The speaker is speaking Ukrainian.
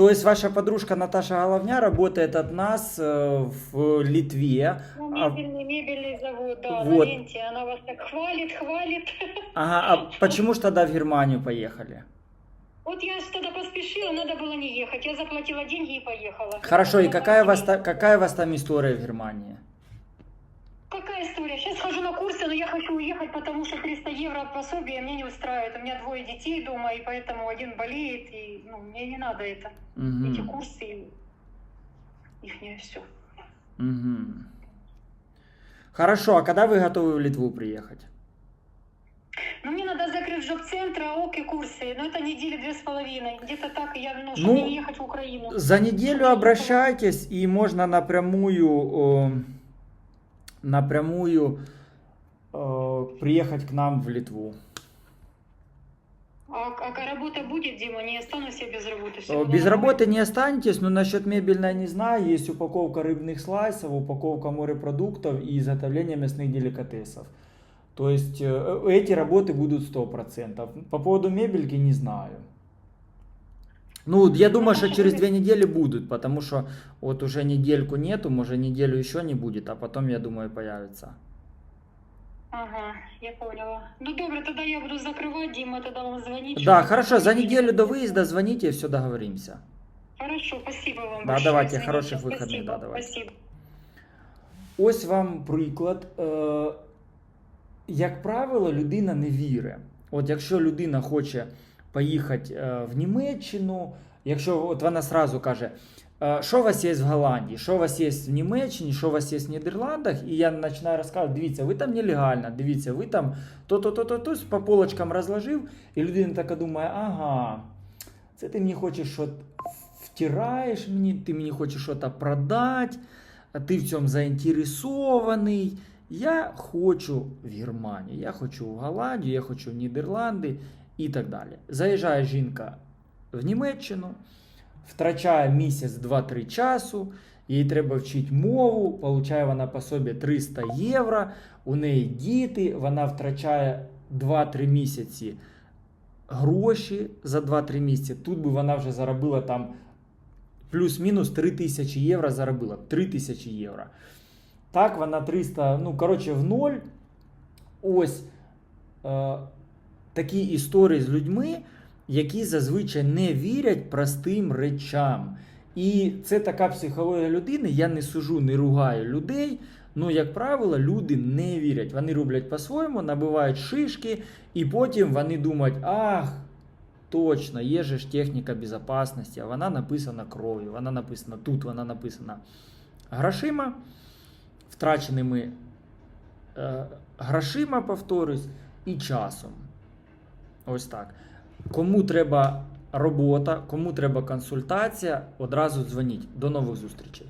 То есть ваша подружка Наташа Головня работает от нас э, в Литве. Ну, А- мебельный, мебельный завод, да, Вот. на ленте. Она вас так хвалит, хвалит. Ага, а почему ж тогда в Германию поехали? Вот я тогда поспешила, надо было не ехать. Я заплатила деньги и поехала. Хорошо, и какая у вас, какая у вас там история в Германии? Какая история? Сейчас хожу на курсы, но я хочу уехать, потому что 300 евро пособие мне не устраивает. У меня двое детей дома, и поэтому один болеет, и ну, мне не надо это. Мгм, Эти курсы, их не все. мгм. Хорошо, а когда вы готовы в Литву приехать? Ну, мне надо закрыть жоп-центр, АОК и курсы. Но это недели две с половиной. Где-то так, я, ну, чтобы Ну, не ехать в Украину. За неделю обращайтесь, и можно напрямую, э, напрямую э, приехать к нам в Литву. А, а работа будет, Дима? Не останусь я без работы. Всё Э, Без работы не останетесь, но насчет мебельной не знаю. Есть упаковка рыбных слайсов, упаковка морепродуктов и изготовление мясных деликатесов. То есть э, эти работы будут 100%. По поводу мебельки не знаю. Ну, я думаю, что через две недели будут, потому что вот уже недельку нету, может неделю еще не будет, а потом, я думаю, появится. Ага, я поняла. Ну, добре, тогда я буду закрывать, Дима, тогда вам звонить. Да, чтобы- хорошо, за неделю до выезда звоните, все договоримся. Хорошо, спасибо вам Да, большое. давайте, Извините, хороших выходных, спасибо, да, давайте. Спасибо. Ось вам приклад. Е, як правило, людина не вірить. От якщо людина хоче поїхати е, в Німеччину, якщо от вона сразу каже, е, що у вас є в Голландії, що у вас є в Німеччині, що у вас є в Нідерландах, і я починаю розказувати, дивіться, ви там нелегально, дивіться, ви там то-то, то-то, то по полочкам розложив, і людина така думає, ага, це ти мені хочеш що втираєш мені, ти мені хочеш щось продати, ти в цьому заінтересований. Я хочу в Германію, я хочу в Голландію, я хочу в Нідерланди і так далі. Заїжджає жінка в Німеччину, втрачає місяць 2-3 часу, їй треба вчити мову, получає вона по собі 300 євро, у неї діти, вона втрачає 2-3 місяці гроші за 2-3 місяці. Тут би вона вже заробила там плюс-мінус 3 тисячі євро заробила. 3 тисячі євро. Так, вона 300, ну, коротше, в ноль. Ось е, такі історії з людьми, які зазвичай не вірять простим речам. І це така психологія людини. Я не сужу, не ругаю людей. Ну, як правило, люди не вірять. Вони роблять по-своєму, набивають шишки, і потім вони думають, ах, точно, є же ж техніка безпечності, а вона написана кров'ю, вона написана тут, вона написана грошима, втраченими е, грошима, повторюсь, і часом. Ось так. Кому треба робота, кому треба консультація, одразу дзвоніть. До нових зустрічей.